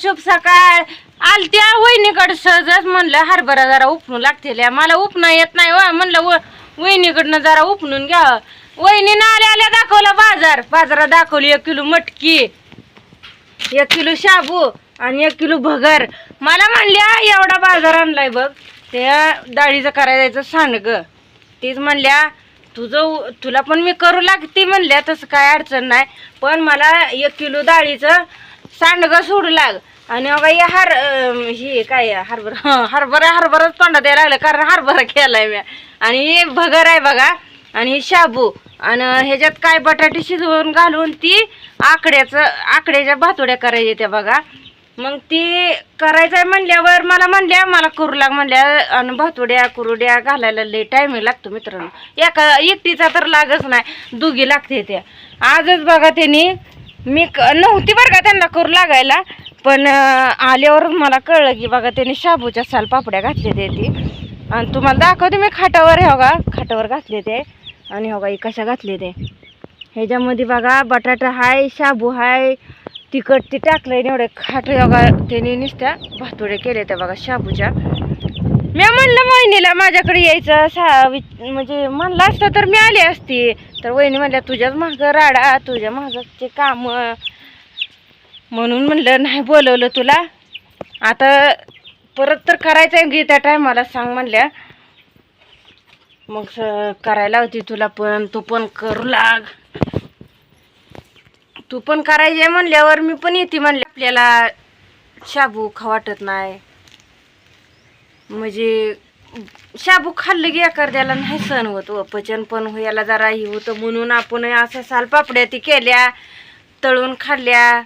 शुभ सकाळ. आलत्या वहिनीकडे सहजच म्हणलं हरभरा जरा उपणू लागतील मला उपणं येत नाही व म्हणलं व वहिनीकडनं जरा उपणून घ्या. वहिनीनं आल्या आल्या दाखवला बाजार. बाजारात दाखवली एक किलो मटकी एक किलो शाबू आणि एक किलो भगर. मला म्हणल्या एवढा बाजार आणलाय बघ. त्या डाळीचं करायचं सांडग तीच म्हणल्या तुझं तुला पण मी करू लागते. म्हणल्या तसं काय अडचण नाही. पण मला एक किलो डाळीचं सांडग सोडू लाग आणि बघा या हर हे काय हरभरा हरभरा हरभराच तोंडात द्यायला लागलं कारण हरभरा केलाय मी. आणि हे भगर आहे बघा आणि हे शाबू आणि ह्याच्यात काय बटाटे शिजवून घालून ती आकड्याचं आकड्याच्या भातोड्या करायच्या त्या बघा. मग ती करायचं आहे म्हणल्यावर मला म्हणल्या मला करू लाग म्हणल्या आणि भातोड्या कुरुड्या घालायला लई टाईम लागतो मित्रांनो. एका एकटीचा तर लागच नाही दुगी लागते त्या. आजच बघा त्यांनी मी क- नव्हती बरं का त्यांना करू लागायला पण आल्यावर मला कळलं की बघा त्यांनी शाबूच्या साल पापड्या घातले ते ती आणि तुम्हाला दाखवते मी खाटावर हे बघा हो खाटावर घातले ते. आणि हो ही कशा घातले ते. ह्याच्यामध्ये बघा बटाटा हाय शाबू हाय तिखट ती टाकलंय एवढे खाट हो योगा त्याने नुसत्या भातोडे केले त्या बघा शाबूच्या. मी म्हणलं वहिनीला माझ्याकडे यायचं सा वि- म्हणजे म्हणलं असतं तर मी आली असती. तर वहिनी म्हणल्या तुझ्याच मागं राडा तुझ्या मागचे काम. म्हणून म्हणलं नाही बोलवलं तुला. आता परत तर करायचं आहे की त्या टायमाला सांग म्हणल्या. मग करायला होती तुला पण तू पण करू लाग. तू पण करायचे म्हणल्यावर मी पण येते म्हणले आपल्याला शाबू खा वाटत नाही. म्हणजे शाबू खाल्लं की एखाद्याला नाही सण होत पचन पण हो, व्हायला जरा हे होतं म्हणून आपण असं सालपापड्या ती केल्या तळून खाल्ल्या.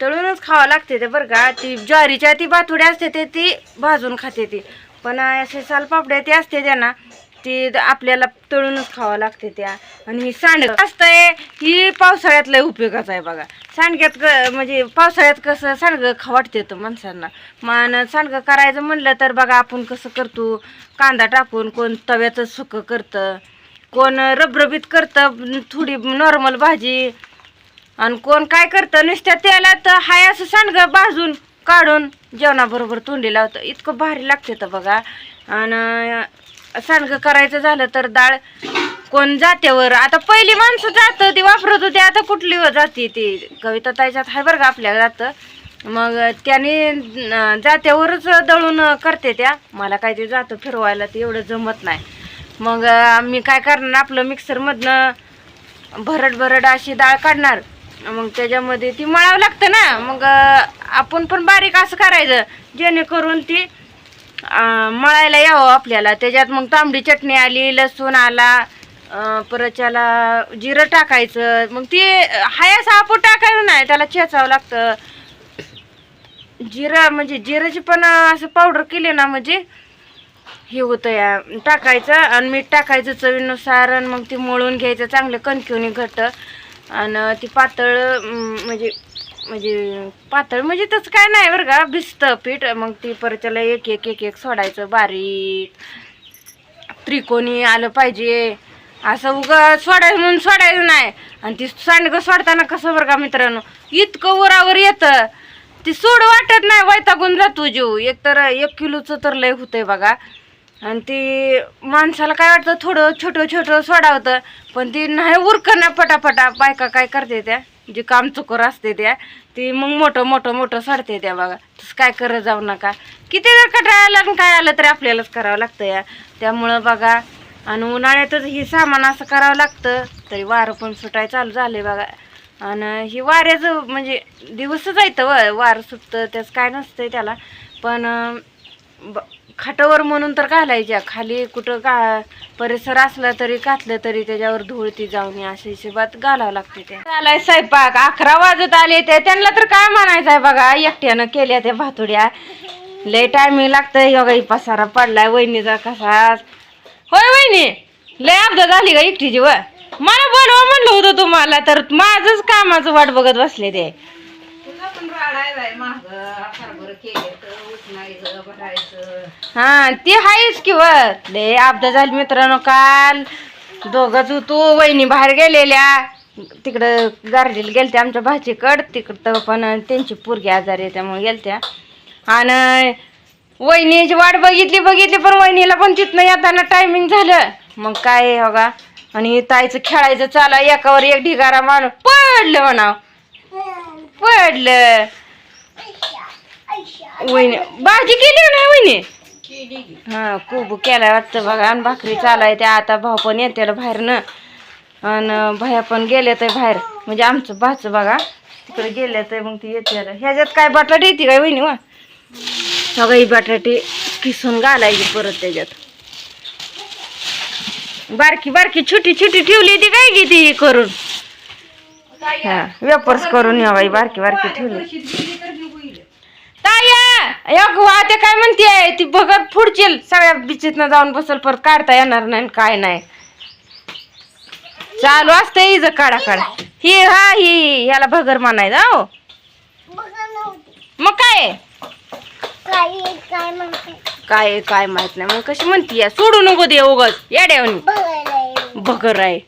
तळूनच खावं लागते ते बरं का. ती ज्वारीच्या ती बाथुड्या असते ते ती भाजून खाते ती. पण असे सालपापड्या ती असते त्या ना ती आपल्याला तळूनच खावं लागते त्या. आणि ही सांड असतंय ही पावसाळ्यात लय उपयोगाचं आहे बघा. सांडग्यात क म्हणजे पावसाळ्यात कसं सांडगं खा वाटते तर माणसांना. मान सांडगं करायचं म्हणलं तर बघा आपण कसं करतो? कांदा टाकून कोण तव्याचं सुकं करतं कोण रबरबीत करतं थोडी नॉर्मल भाजी आणि कोण काय करतं? नुसत्या तेलात हाय असं सांडगं भाजून काढून जेवणाबरोबर तोंडी लावतं. इतकं भारी लागते तर बघा. आणि सांडगं करायचं झालं तर डाळ कोण जात्यावर? आता पहिली माणसं जातं ती वापरत होती आता कुठली व जाती ती? कविता ताईच्यात हाय बरं का आपल्या जातं. मग त्याने जात्यावरच दळून करते त्या. मला काय ते जातं फिरवायला ते एवढं जमत नाही. मग मी काय करणार आपलं मिक्सरमधनं भरड भरड अशी डाळ काढणार. मग त्याच्यामध्ये ती मळावं लागतं ना. मग आपण पण बारीक असं करायचं जेणेकरून ती मळायला यावं आपल्याला. त्याच्यात मग तांबडी चटणी आली लसूण आला परत त्याला जिरं टाकायचं. मग ते हाय असं आपण टाकायचं नाही. त्याला चेचावं लागतं. जिरं म्हणजे जिराची पण असं पावडर केली ना म्हणजे हे होतं या. टाकायचं आणि मीठ टाकायचं चवीनुसार आणि मग ती मळून घ्यायचं. चांगलं कणकिवणी घट्ट. आणि ती पातळ म्हणजे म्हणजे पातळ म्हणजे तसं काय नाही बरं का. भिजतं पीठ. मग ती परत त्याला एक एक एक एक सोडायचं बारीक. त्रिकोणी आलं पाहिजे. असं उगा सोडायचं म्हणून सोडायचं नाही. आणि ती सांडगं सोडताना कसं बरं का मित्रांनो? इतकं उरावर येतं. ती सोड वाटत नाही वैतागून जातो जीव. एक तर एक किलोचं तर लय होतंय बघा. आणि ती माणसाला काय वाटतं? थोडं छोटं छोटं सोडावतं. पण ती नाही उरकं ना पटापटा. बायका काय करते त्या? जे काम चुकर असते त्या. ती मग मोठं मोठं मोठं सोडते त्या बघा. तसं काय करत जाऊ नका. किती जर कटाळा आला काय आलं तरी आपल्यालाच करावं लागतं या. त्यामुळं बघा आणि उन्हाळ्यातच ही सामान असं करावं लागतं तरी वारं पण सुटाय चालू झाले बघा. आणि ही वाऱ्याचं म्हणजे दिवसच येतं व वारं सुटतं त्याच काय नसतंय त्याला. पण ब- खाटावर म्हणून तर घालायच्या खाली कुठं का परिसर असला तरी घातलं तरी त्याच्यावर धुळती जाऊन अशा हिशोबात घालावं लागते ते. झालाय स्वयंपाक अकरा वाजत आले ते त्यांना तर काय म्हणायचं आहे बघा एकट्यानं केल्या त्या भातुड्या. लय टायमिंग लागतं बघा पसारा पडलाय वहिनीचा कसा होय वहिनी लय अपघात झाली का एकटीची व मला बोलवा म्हणलं होतं तुम्हाला तर माझंच कामाचं वाट बघत बसले ते. तुला पण राडाय बाय माग हरभर केलं उठणायचं बटायचं. हा ती आहेच की व. लय अपघात झाली मित्रांनो काल. दोघच होतो वहिनी बाहेर गेलेल्या. तिकडं गार्डीला गेलते आमच्या भाचीकड. तिकडं पण त्यांची पोरगी आजारी आहे त्यामुळे गेलत्या. आणि वहिनीची वाट बघितली बघितली पण वहिनीला पण तिथनं येताना टायमिंग झालं. मग काय हो का? आणि ताईचं खेळायचं चाला एकावर एक ढिगारा मारून पडलं म्हणा पडलं. वहिनी भाजी केली ना वहिनी? हा खूप केला वाटतं बघा आणि भाकरी चालाय त्या आता भाऊ पण येते बाहेर न आणि भया पण गेले तर बाहेर. म्हणजे आमचं भाचं बघा तिकडे गेले तर मग ती येते ह्याच्यात काय बटाटे येते काय वहिनी वा? सगळी बटाटे किसून घालायची परत त्याच्यात. बारकी बारकी छोटी छोटी ठेवली ती काय की ती करून? हा वेपर्स करून या बाई बारकी बारकी ठेवली. ताया वाते काय म्हणते ती बघत पुढचील सगळ्या बिचीतनं जाऊन बसल परत काढता येणार नाही काय नाही. चालू असतं इज काढा काढा. ही हा ही याला भगर म्हणायचं हो. मग काय? काय काय माहीत नाही. मग कशी म्हणती सोडू नको दे उगच. येड्यावनी भगर आहे